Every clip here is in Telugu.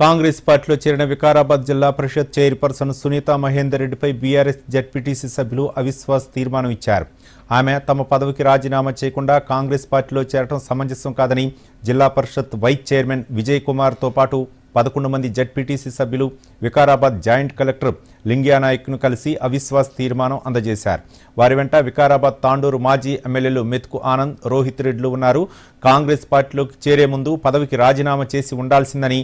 కాంగ్రెస్ పార్టీలో చేరిన వికారాబాద్ జిల్లా పరిషత్ చైర్పర్సన్ సునీత మహేందర్ రెడ్డిపై బీఆర్ఎస్ జడ్పీటీసీ సభ్యులు అవిశ్వాస తీర్మానం ఇచ్చారు. ఆమె తమ పదవికి రాజీనామా చేయకుండా కాంగ్రెస్ పార్టీలో చేరడం సమంజసం కాదని జిల్లా పరిషత్ వైస్ చైర్మన్ విజయ్ కుమార్తో పాటు పదకొండు మంది జడ్పీటీసీ సభ్యులు వికారాబాద్ జాయింట్ కలెక్టర్ లింగియానాయక్ను కలిసి అవిశ్వాస తీర్మానం అందజేశారు. వారి వెంట వికారాబాద్ తాండూరు మాజీ ఎమ్మెల్యేలు మెతుకు ఆనంద్ రోహిత్ రెడ్లు ఉన్నారు. కాంగ్రెస్ పార్టీలోకి చేరే ముందు పదవికి రాజీనామా చేసి ఉండాల్సిందని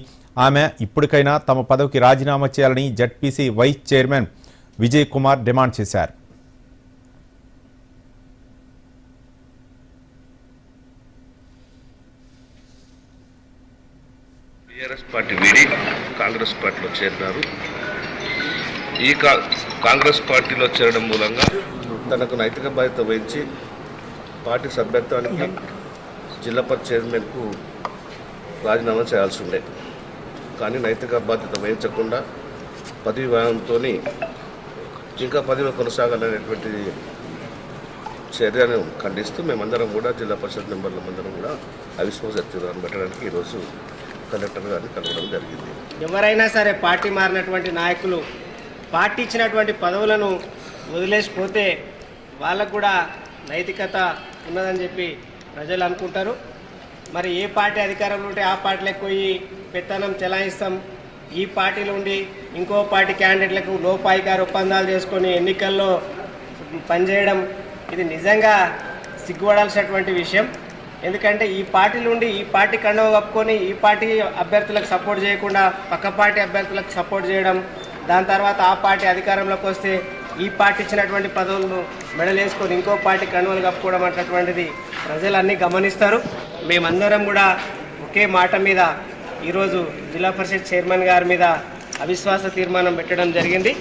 ఆమె ఇప్పటికైనా తమ పదవికి రాజీనామా చేయాలని ZPC vice chairman Vijay Kumar demand చేశారు. టీఆర్ఎస్ పార్టీ వీడి కాంగ్రెస్ పార్టీలో చేరినారు. ఈ కా కాంగ్రెస్ పార్టీలో చేరడం మూలంగా తనకు నైతిక బాధ్యత వహించి పార్టీ సభ్యత్వానికి జిల్లా పరిషత్ చైర్మన్కు రాజీనామా చేయాల్సి ఉండే. కానీ నైతిక బాధ్యత వహించకుండా పదవి వ్యాయంతో ఇంకా పదవి కొనసాగాలనేటువంటి చర్యను ఖండిస్తూ మేమందరం కూడా జిల్లా పరిషత్ మెంబర్లమందరం కూడా అవిశ్వాస తీర్మానం పెట్టడానికి ఈరోజు కలెక్టర్ గారిని కలవడం జరిగింది. ఎవరైనా సరే పార్టీ మారినటువంటి నాయకులు పార్టీ ఇచ్చినటువంటి పదవులను వదిలేసిపోతే వాళ్ళకు కూడా నైతికత ఉన్నదని చెప్పి ప్రజలు అనుకుంటారు. మరి ఏ పార్టీ అధికారంలో ఉంటే ఆ పార్టీలకు పోయి పెత్తనం చెలాయిస్తాం. ఈ పార్టీలో ఉండి ఇంకో పార్టీ క్యాండిడేట్లకు లోపాయికారు ఒప్పందాలు చేసుకొని ఎన్నికల్లో పనిచేయడం ఇది నిజంగా సిగ్గుపడాల్సినటువంటి విషయం. ఎందుకంటే ఈ పార్టీ నుండి ఈ పార్టీ కండవ కప్పుకొని ఈ పార్టీ అభ్యర్థులకు సపోర్ట్ చేయకుండా పక్క పార్టీ అభ్యర్థులకు సపోర్ట్ చేయడం దాని తర్వాత ఆ పార్టీ అధికారంలోకి వస్తే ఈ పార్టీ ఇచ్చినటువంటి పదవులను మెడలేసుకొని ఇంకో పార్టీ కండువలు కప్పుకోవడం అన్నటువంటిది ప్రజలన్నీ గమనిస్తారు. మేమందరం కూడా ఒకే మాట మీద ఈరోజు జిల్లా పరిషత్ చైర్మన్ గారి మీద అవిశ్వాస తీర్మానం పెట్టడం జరిగింది.